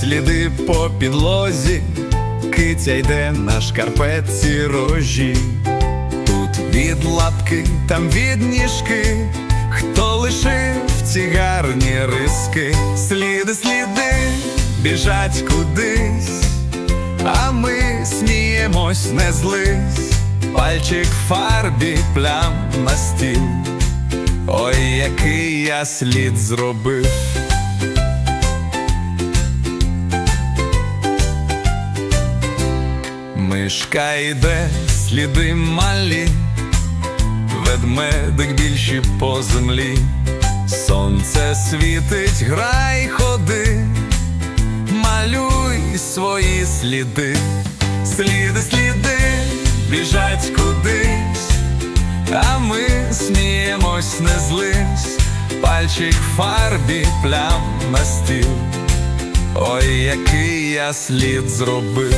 сліди по підлозі, киця йде на шкарпетці рожі. Тут від лапки, там від ніжки, хто лишив ці гарні риски, сліди, сліди біжать кудись, а ми сміємось, не злись, пальчик фарбі плям на стіл. Ой, який я слід зробив. Мишка йде, сліди малі, ведмедик більші по землі, сонце світить, грай, ходи, малюй свої сліди, сліди, сліди біжать кудись, а ми сміємось, не злись, пальчик фарбі плям на стіл. Ой, який я слід зробив.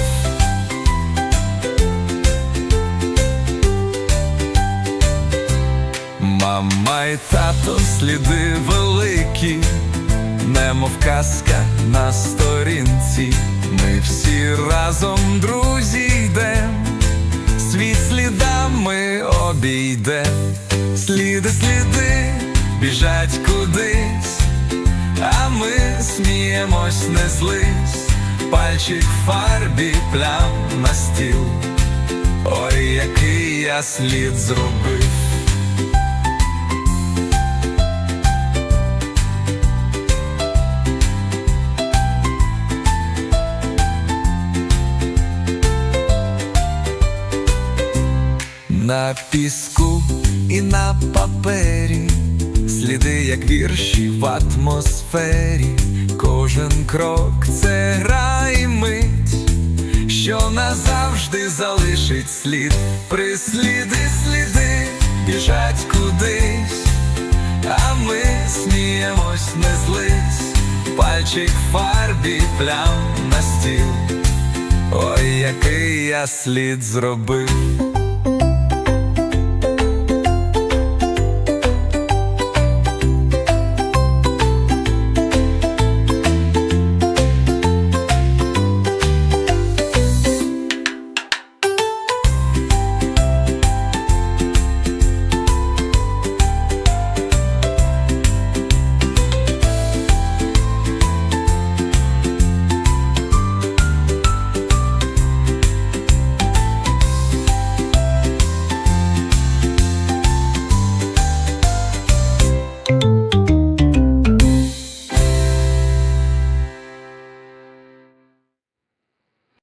Мама тато сліди великі, немов казка на сторінці. Ми всі разом, друзі, йдем, світ слідами обійде, сліди, сліди біжать кудись, а ми сміємось, не злись, пальчик фарбі плям на стіл. Ой, який я слід зробив. На піску і на папері, сліди, як вірші в атмосфері, кожен крок це гра і мить, що назавжди залишить слід, присліди, сліди біжать кудись, а ми сміємось, не злись, пальчик фарбі плям на стіл. Ой, який я слід зробив.